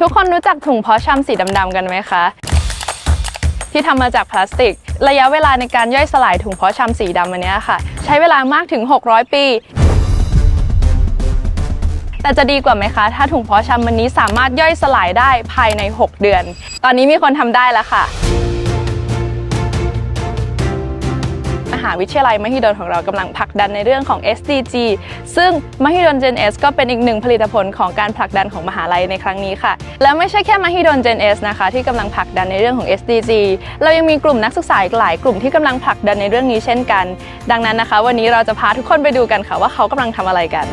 ทุกคนรู้จักถุงเพาะชำสีดำๆกันไหมคะ ที่ทำมาจากพลาสติก ระยะเวลาในการย่อยสลายถุงเพาะชำสีดำอันนี้ค่ะ ใช้เวลามากถึง 600 ปี แต่จะดีกว่าไหมคะ ถ้าถุงเพาะชำมันนี้สามารถย่อยสลายได้ภายใน 6 เดือน ตอนนี้มีคนทำได้แล้วค่ะ หาวิทยาลัยมหิดลของเรากำลังผลักดันในเรื่องของ SDG ซึ่งมหิดล Gen S ก็เป็นอีกหนึ่งผลิตผลของการผลักดันของมหาลัยในครั้งนี้ค่ะ และไม่ใช่แค่มหิดล Gen S นะคะ ที่กำลังผลักดันในเรื่องของ SDG เรายังมีกลุ่มนักศึกษาอีกหลายกลุ่มที่กำลังผลักดันในเรื่องนี้เช่นกัน ดังนั้นนะคะ วันนี้เราจะพาทุกคนไปดูกันค่ะว่าเขากำลังทำอะไรกัน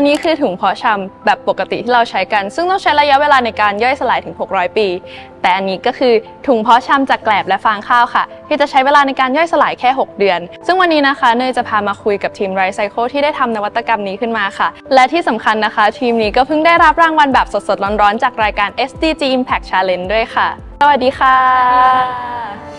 นนี้คือถุงเพาะชำแบบปกติที่เราใช้กัน ซึ่งต้องใช้ระยะเวลาในการย่อยสลายถึง 600 ปี แต่อันนี้ก็คือถุงเพาะชำจากแกลบและฟางข้าวค่ะ ที่จะใช้เวลาในการย่อยสลายแค่ 6 เดือน ซึ่งวันนี้นะคะเนยจะพามาคุยกับทีมไรไซเคิลที่ได้ทำนวัตกรรมนี้ขึ้นมาค่ะ และที่สำคัญนะคะ ทีมนี้ก็เพิ่งได้รับรางวัลแบบสดๆร้อนๆจากรายการ SDG Impact Challenge ด้วยค่ะ สวัสดีค่ะ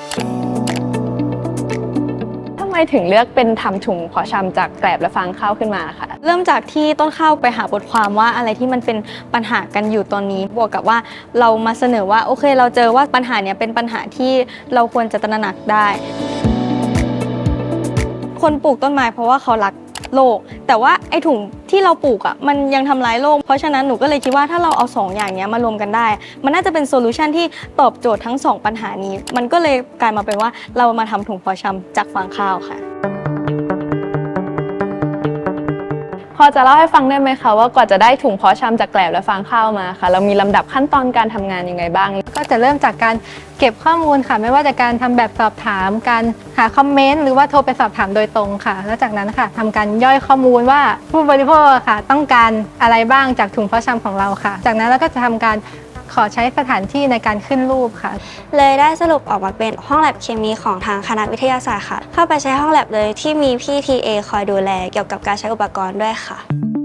ไมถึงเลือกเป็นทำถุงเพาะชำจากแกลบและฟางข้าวขึ้นมาคะเริ่มจากที่ต้นข้าวไปหาบทความว่าอะไรที่มันเป็นปัญหากันอยู่ตอนนี้ บวกกับว่าเรามาเสนอว่าโอเค เราเจอว่าปัญหาเนี้ยเป็นปัญหาที่เราควรจะตระหนักได้ คนปลูกต้นไม้เพราะว่าเขารัก โลก แต่ว่าไอ้ถุงที่เราปลูกอะมันยังทำร้ายโลก เพราะฉะนั้นหนูก็เลยคิดว่าถ้าเราเอาสองอย่างนี้มารวมกันได้ มันน่าจะเป็นโซลูชันที่ตอบโจทย์ทั้งสองปัญหานี้ มันก็เลยกลายมาเป็นว่าเรามาทำถุงพอชำจากฟางข้าวค่ะ จะเล่าให้ฟังได้ไหมคะว่ากว่าจะได้ถุงเพาะชำจากแกลบและฟางข้าวมาค่ะ เรามีลำดับขั้นตอนการทำงานยังไงบ้าง ก็จะเริ่มจากการเก็บข้อมูลค่ะ ไม่ว่าจะการทำแบบสอบถาม การหาคอมเมนต์หรือว่าโทรไปสอบถามโดยตรงค่ะ แล้วจากนั้นค่ะทำการย่อยข้อมูลว่าผู้บริโภคค่ะ ต้องการอะไรบ้างจากถุงเพาะชำของเราค่ะ จากนั้นเราก็จะทำการ ขอใช้สถานที่ในการขึ้นรูปค่ะ เลยได้สรุปออกมาเป็นห้องแลบเคมีของทางคณะวิทยาศาสตร์ค่ะ เข้าไปใช้ห้องแลบเลยที่มีพี่ TA คอยดูแลเกี่ยวกับการใช้อุปกรณ์ด้วยค่ะ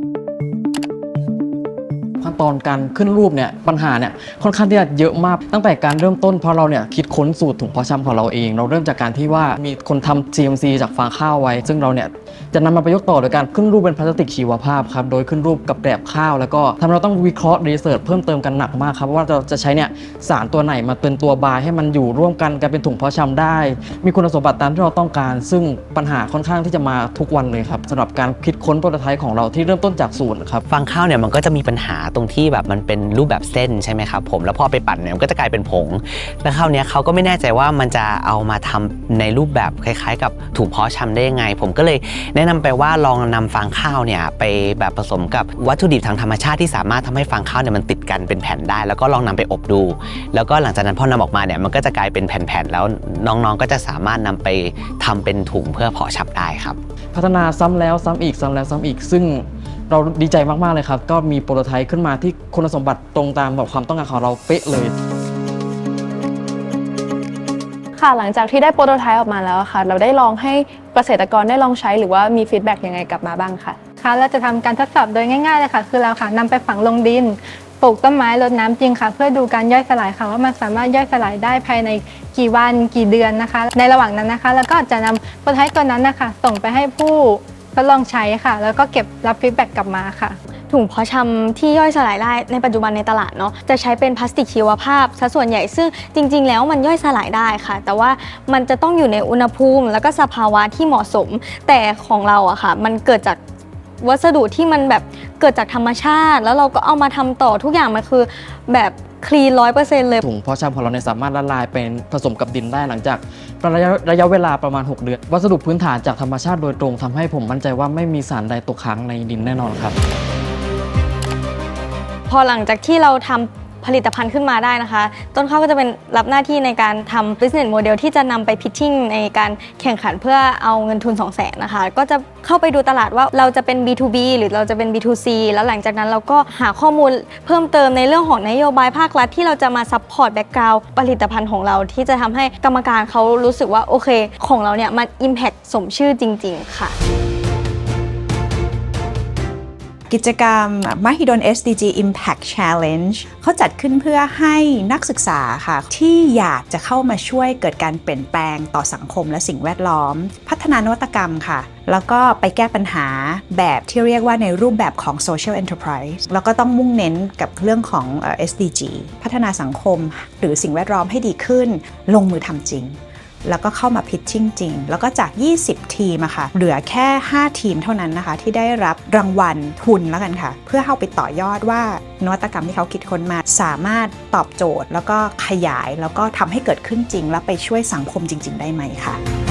ตอนการขึ้นรูปเนี่ยปัญหาเนี่ยค่อนข้างที่จะเยอะมากตั้งแต่การเริ่มต้นเพราะเราเนี่ยคิดค้นสูตรถุงพาะชำของเราเอง เราเริ่มจากการที่ว่ามีคนทำ CMC จากฟางข้าวไว้ ซึ่งเราเนี่ยจะนำมาประยุกต์ต่อโดยการขึ้นรูปเป็นพลาสติกชีวภาพครับโดยขึ้นรูปกับแกลบข้าว แล้วก็ทำเราต้องวิเคราะห์รีเสิร์ชเพิ่มเติมกันหนักมากครับว่าเราจะใช้เนี่ยสารตัวไหนมาเป็นตัวบายให้มันอยู่ร่วมกันกลายเป็นถุงพาะชำได้ มีคุณสมบัติตามที่เราต้องการ ซึ่งปัญหาค่อนข้างที่จะมาทุกวันเลยครับสำหรับการคิดค้นโปรโตไทป์ของเราที่เริ่มต้นจากศูนย์ครับฟางข้าวเนี่ยมันก็จะมีปัญหาตรงที่แบบมันเป็นรูปแบบเส้นใช่ไหมครับผมแล้วพอไปปั่นเนี่ยมันก็จะกลายเป็นผง แล้วคราวนี้เขาก็ไม่แน่ใจว่ามันจะเอามาทำในรูปแบบคล้าย ๆ กับถุงเพาะชำได้ยังไง ผมก็เลยแนะนำไปว่าลองนำฟางข้าวเนี่ยไปแบบผสมกับวัตถุดิบทางธรรมชาติที่สามารถทำให้ฟางข้าวเนี่ยมันติดกันเป็นแผ่นได้ แล้วก็ลองนำไปอบดู แล้วก็หลังจากนั้นพอนำออกมาเนี่ยมันก็จะกลายเป็นแผ่นๆแล้วน้องๆก็จะสามารถนำไปทำเป็นถุงเพื่อเพาะชำได้ครับ พัฒนาซ้ำแล้วซ้ำอีกซ้ำแล้วซ้ำอีกซึ่ง เราดีใจมาก ๆ เลยครับ ก็มีโปรโตไทป์ขึ้นมาที่คุณสมบัติตรงตามแบบความต้องการของเราเป๊ะเลย ค่ะหลังจากที่ได้โปรโตไทป์ออกมาแล้วอะค่ะ เราได้ลองให้เกษตรกรได้ลองใช้หรือว่ามีฟีดแบ็กยังไงกลับมาบ้างค่ะ ค่ะเราจะทำการทดสอบโดยง่ายๆเลยค่ะ คือเราค่ะนำไปฝังลงดิน ปลูกต้นไม้รดน้ำจริงค่ะ เพื่อดูการย่อยสลายค่ะ ว่ามันสามารถย่อยสลายได้ภายในกี่วันกี่เดือนนะคะ ในระหว่างนั้นนะคะแล้วก็จะนำโปรโตไทป์ตัวนั้นนะคะ ส่งไปให้ผู้ ทดลองใช้ค่ะ แล้วก็เก็บรับฟีดแบ็กกลับมาค่ะ ถุงเพาะชำที่ย่อยสลายได้ในปัจจุบันในตลาดเนาะจะใช้เป็นพลาสติกชีวภาพซะส่วนใหญ่ซึ่งจริง ๆ แล้วมันย่อยสลายได้ค่ะ แต่ว่ามันจะต้องอยู่ในอุณหภูมิ แล้วก็สภาวะที่เหมาะสม แต่ของเราอะค่ะ มันเกิดจากวัสดุที่มันแบบเกิดจากธรรมชาติ แล้วเราก็เอามาทำต่อทุกอย่างมันคือแบบ คลีนร้อยเปอร์เซ็นต์เลยถุงเพาะชำของเราเนี่ยสามารถละลายเป็นผสมกับดินได้หลังจากระยะระยะเวลาประมาณ 6 เดือน วัสดุพื้นฐานจากธรรมชาติโดยตรงทำให้ผมมั่นใจว่าไม่มีสารใดตกค้างในดินแน่นอนครับ พอหลังจากที่เราทำ ผลิตภัณฑ์ขึ้นมาได้นะคะ ต้นข้าวก็จะเป็นรับหน้าที่ในการทำ business model ที่จะนำไป pitching ในการแข่งขันเพื่อเอาเงินทุน 2 0 0แสนนะคะ ก็จะเข้าไปดูตลาดว่าเราจะเป็น B2B หรือเราจะเป็น B2C แล้วหลังจากนั้นเราก็หาข้อมูลเพิ่มเติมในเรื่องของนโยบายภาครัฐที่เราจะมา support background ผลิตภัณฑ์ของเราที่จะทำให้กรรมการเขารู้สึกว่าโอเค ของเราเนี่ยมัน impact สมชื่อจริง ๆ ค่ะ กิจกรรม Mahidol SDG Impact Challenge เขาจัดขึ้นเพื่อให้นักศึกษาค่ะ ที่อยากจะเข้ามาช่วยเกิดการเปลี่ยนแปลงต่อสังคมและสิ่งแวดล้อม พัฒนานวัตกรรมค่ะ แล้วก็ไปแก้ปัญหาแบบที่เรียกว่าในรูปแบบของ social enterprise แล้วก็ต้องมุ่งเน้นกับเรื่องของเอ่อ SDG พัฒนาสังคมหรือสิ่งแวดล้อมให้ดีขึ้น ลงมือทำจริง แล้วก็เข้ามาพิชชิ่งจริง แล้วก็จาก 20 ทีมอะค่ะ เหลือแค่ 5 ทีมเท่านั้นนะคะ ที่ได้รับรางวัลทุนแล้วกันค่ะ เพื่อเข้าไปต่อยอดว่านวัตกรรมที่เขาคิดค้นมาสามารถตอบโจทย์ แล้วก็ขยายแล้วก็ทำให้เกิดขึ้นจริง แล้วไปช่วยสังคมจริง ๆ ได้ไหมค่ะ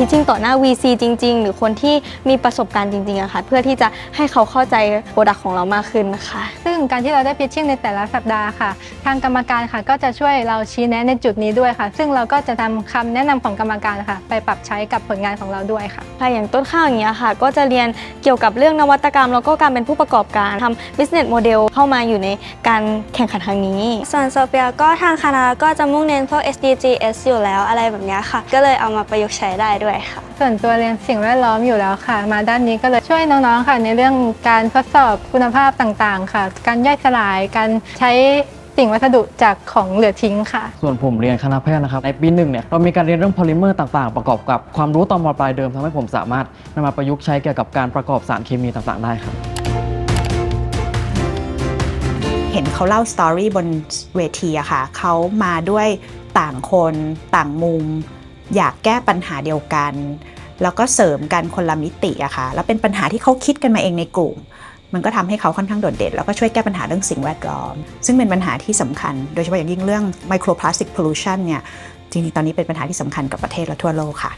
พิชชิ่งต่อหน้า VC จริง ๆ หรือคนที่มีประสบการณ์จริงๆอะค่ะ เพื่อที่จะให้เขาเข้าใจโปรดักต์ของเรามากขึ้นนะคะ ซึ่งการที่เราได้พิชชิ่งในแต่ละสัปดาห์ค่ะ ทางกรรมการค่ะ ก็จะช่วยเราชี้แนะในจุดนี้ด้วยค่ะ ซึ่งเราก็จะทำคำแนะนำของกรรมการค่ะ ไปปรับใช้กับผลงานของเราด้วยค่ะค่ะอย่างต้นข้าวอย่างเงี้ยค่ะ ก็จะเรียนเกี่ยวกับเรื่องนวัตกรรม แล้วก็การเป็นผู้ประกอบการทำ business model เข้ามาอยู่ในการแข่งขันครั้งนี้ ส่วนโซเฟียก็ทางคณะก็จะมุ่งเน้นพวก SDGs อยู่แล้วอะไรแบบเนี้ยค่ะ ก็เลยเอามาประยุกต์ใช้ได้ด้วยค่ะ ส่วนตัวเรียนสิ่งแวดล้อมอยู่แล้วค่ะ มาด้านนี้ก็เลยช่วยน้องๆค่ะ ในเรื่องการทดสอบคุณภาพต่างๆ ค่ะ การย่อยสลายการใช้สิ่งวัสดุจากของเหลือทิ้งค่ะ ส่วนผมเรียนคณะแพทย์นะครับ ในปีหนึ่งเนี่ยเรามีการเรียนเรื่องโพลิเมอร์ต่างๆ ประกอบกับความรู้ตอนมปลายเดิมทำให้ผมสามารถนำมาประยุกต์ใช้เกี่ยวกับการประกอบสารเคมีต่างๆ ได้ครับ เห็นเขาเล่าสตอรี่บนเวทีอะค่ะเขามาด้วยต่างคนต่างมุม อยากแก้ปัญหาเดียวกัน แล้วก็เสริมกันคนละมิติอะค่ะแล้วเป็นปัญหาที่เขาคิดกันมาเองในกลุ่ม มันก็ทำให้เขาค่อนข้างโดดเด่นแล้วก็ช่วยแก้ปัญหาเรื่องสิ่งแวดล้อม ซึ่งเป็นปัญหาที่สำคัญ โดยเฉพาะอย่างยิ่งเรื่อง microplastic pollution เนี่ยจริงๆ ตอนนี้เป็นปัญหาที่สำคัญกับประเทศและทั่วโลกค่ะ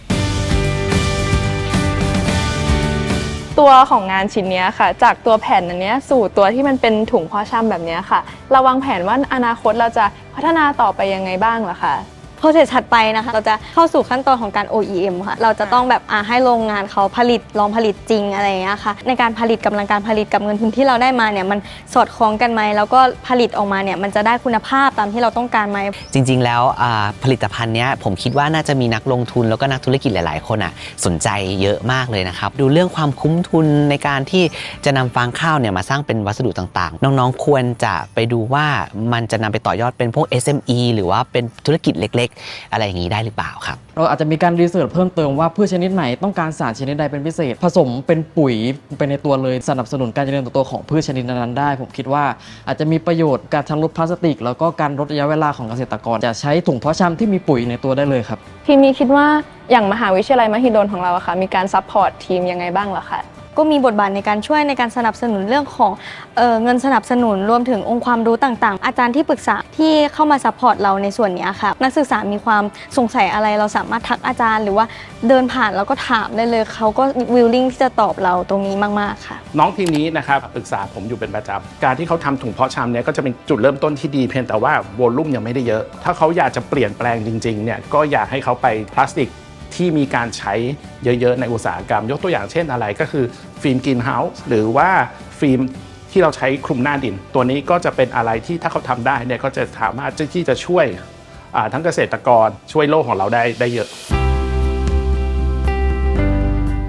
ตัวของงานชิ้นนี้ค่ะ จากตัวแผ่นอันนี้สู่ตัวที่มันเป็นถุงพาะชำแบบนี้ค่ะ เราวางแผนว่าอนาคตเราจะพัฒนาต่อไปยังไงบ้างเหรอคะ โปรเซสถัดไปนะคะ เราจะเข้าสู่ขั้นตอนของการ OEM ค่ะ เราจะต้องแบบอ่าให้โรงงานเขาผลิตลองผลิตจริงอะไรอย่างเงี้ยค่ะ ในการผลิตกำลังการผลิตกับเงินทุนที่เราได้มาเนี่ยมันสอดคล้องกันไหมแล้วก็ผลิตออกมาเนี่ยมันจะได้คุณภาพตามที่เราต้องการไหมจริง ๆ แล้วอ่าผลิตภัณฑ์เนี้ยผมคิดว่าน่าจะมีนักลงทุนแล้วก็นักธุรกิจหลาย ๆ คนอะสนใจเยอะมากเลยนะครับดูเรื่องความคุ้มทุนในการที่จะนำฟางข้าวเนี่ยมาสร้างเป็นวัสดุต่างๆ น้องๆควรจะไปดูว่ามันจะนำไปต่อยอดเป็นพวก SME หรือว่าเป็นธุรกิจเล็กๆอะไรอย่างนี้ได้หรือเปล่าครับ เราอาจจะมีการรีเสิร์ชเพิ่มเติมว่าพืชชนิดไหนต้องการสารชนิดใดเป็นพิเศษ ผสมเป็นปุ๋ยเป็นในตัวเลยสนับสนุนการเจริญเติบโตของพืชชนิดนั้นๆได้ ผมคิดว่าอาจจะมีประโยชน์การทั้งลดพลาสติก แล้วก็การลดระยะเวลาของเกษตรกร จะใช้ถุงเพาะชำที่มีปุ๋ยในตัวได้เลยครับ ทีมนี้คิดว่าอย่างมหาวิทยาลัยมหิดลของเราอะค่ะมีการซัพพอร์ตทีมยังไงบ้างเหรอคะ ก็มีบทบาทในการช่วยในการสนับสนุนเรื่องของเออเงินสนับสนุนรวมถึงองค์ความรู้ต่างๆ อาจารย์ที่ปรึกษาที่เข้ามาซัพพอร์ตเราในส่วนนี้ค่ะ นักศึกษามีความสงสัยอะไรเราสามารถทักอาจารย์ หรือว่าเดินผ่านแล้วก็ถามได้เลยเขาก็วิลลิ่งที่จะตอบเราตรงนี้มาก ๆ ค่ะ น้องทีมนี้นะครับปรึกษาผมอยู่เป็นประจำการที่เขาทำถุงเพาะชำเนี่ยก็จะเป็นจุดเริ่มต้นที่ดีเพียงแต่ว่าโวลุ่มยังไม่ได้เยอะ ถ้าเขาอยากจะเปลี่ยนแปลงจริงๆเนี่ยก็อยากให้เขาไปพลาสติก ที่มีการใช้เยอะๆ ในอุตสาหกรรม ยกตัวอย่างเช่นอะไรก็คือฟิล์มกรีนเฮาส์หรือว่าฟิล์มที่เราใช้คลุมหน้าดิน ตัวนี้ก็จะเป็นอะไรที่ถ้าเขาทำได้เนี่ยก็จะสามารถที่จะช่วยอ่าทั้งเกษตรกรช่วยโลกของเราได้ได้เยอะ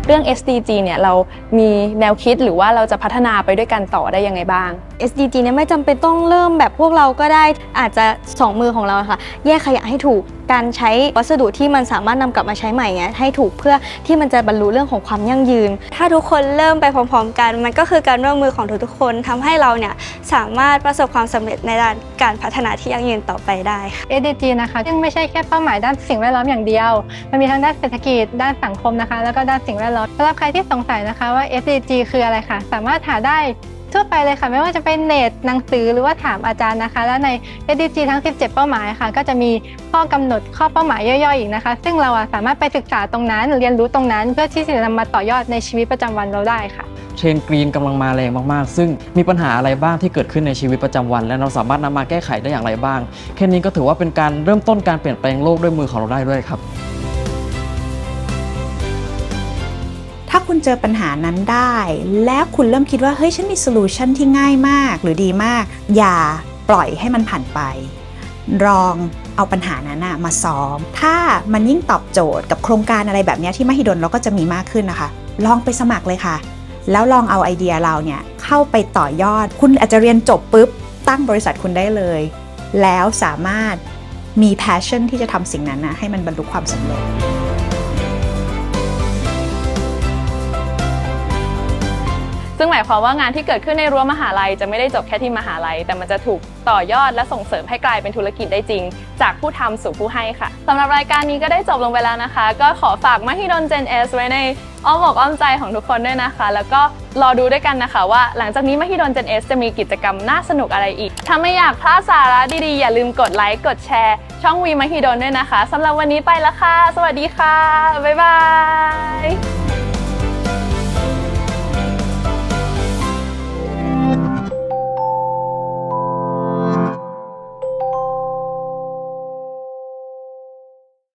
เรื่อง SDG เนี่ยเรามีแนวคิดหรือว่าเราจะพัฒนาไปด้วยกันต่อได้ยังไงบ้าง SDG เนี่ยไม่จำเป็นต้องเริ่มแบบพวกเราก็ได้อาจจะ2มือของเราอะค่ะ แยกขยะให้ถูก การใช้วัสดุที่มันสามารถนำกลับมาใช้ใหม่เนี้ยให้ถูกเพื่อที่มันจะบรรลุเรื่องของความยั่งยืน ถ้าทุกคนเริ่มไปพร้อม ๆ กัน มันก็คือการร่วมมือของทุกๆคนทำให้เราเนี่ยสามารถประสบความสำเร็จในด้านการพัฒนาที่ยั่งยืนต่อไปได้ค่ะ SDG นะคะซึ่งไม่ใช่แค่เป้าหมายด้านสิ่งแวดล้อมอย่างเดียว มันมีทั้งด้านเศรษฐกิจด้านสังคมนะคะ แล้วก็ด้านสิ่งแวดล้อมสำหรับใครที่สงสัยนะคะว่า SDG คืออะไรคะสามารถหาได้ ทั่วไปเลยค่ะ ไม่ว่าจะเป็นเน็ตหนังสือหรือว่าถามอาจารย์นะคะ และใน SDG ทั้ง 17 เป้าหมายค่ะ ก็จะมีข้อกำหนดข้อเป้าหมายย่อยๆอีกนะคะ ซึ่งเราสามารถไปศึกษาตรงนั้นเรียนรู้ตรงนั้น เพื่อที่จะนำมาต่อยอดในชีวิตประจำวันเราได้ค่ะเทรนด์กรีนกำลังมาแรงมากๆ ซึ่งมีปัญหาอะไรบ้างที่เกิดขึ้นในชีวิตประจำวัน และเราสามารถนำมาแก้ไขได้อย่างไรบ้าง แค่นี้ก็ถือว่าเป็นการเริ่มต้นการเปลี่ยนแปลงโลกด้วยมือของเราได้ด้วยครับ ถ้าคุณเจอปัญหานั้นได้ แล้วคุณเริ่มคิดว่าเฮ้ยฉันมีโซลูชันที่ง่ายมากหรือดีมาก อย่าปล่อยให้มันผ่านไปลองเอาปัญหานั้นนะมาซ้อม ถ้ามันยิ่งตอบโจทย์กับโครงการอะไรแบบนี้ที่มหิดลเราก็จะมีมากขึ้นนะคะ ลองไปสมัครเลยค่ะ แล้วลองเอาไอเดียเราเนี่ยเข้าไปต่อยอด คุณอาจจะเรียนจบปุ๊บ ตั้งบริษัทคุณได้เลย แล้วสามารถมี passion ที่จะทำสิ่งนั้นนะให้มันบรรลุความสำเร็จ ซึ่งหมายความว่างานที่เกิดขึ้นในรั้วมหาลัยจะไม่ได้จบแค่ที่มหาลัย แต่มันจะถูกต่อยอดและส่งเสริมให้กลายเป็นธุรกิจได้จริง จากผู้ทำสู่ผู้ให้ค่ะสำหรับรายการนี้ก็ได้จบลงไปแล้วนะคะ ก็ขอฝากมหิดล Gen S ไว้ในอ้อมอกอ้อมใจของทุกคนด้วยนะคะ แล้วก็รอดูด้วยกันนะคะ ว่าหลังจากนี้มหิดล Gen S จะมีกิจกรรมน่าสนุกอะไรอีก ถ้าไม่อยากพลาดสาระดีๆ อย่าลืมกดไลค์กดแชร์ ช่องวีมหิดลด้วยนะคะสำหรับวันนี้ไปแล้วค่ะ สวัสดีค่ะบ๊ายบาย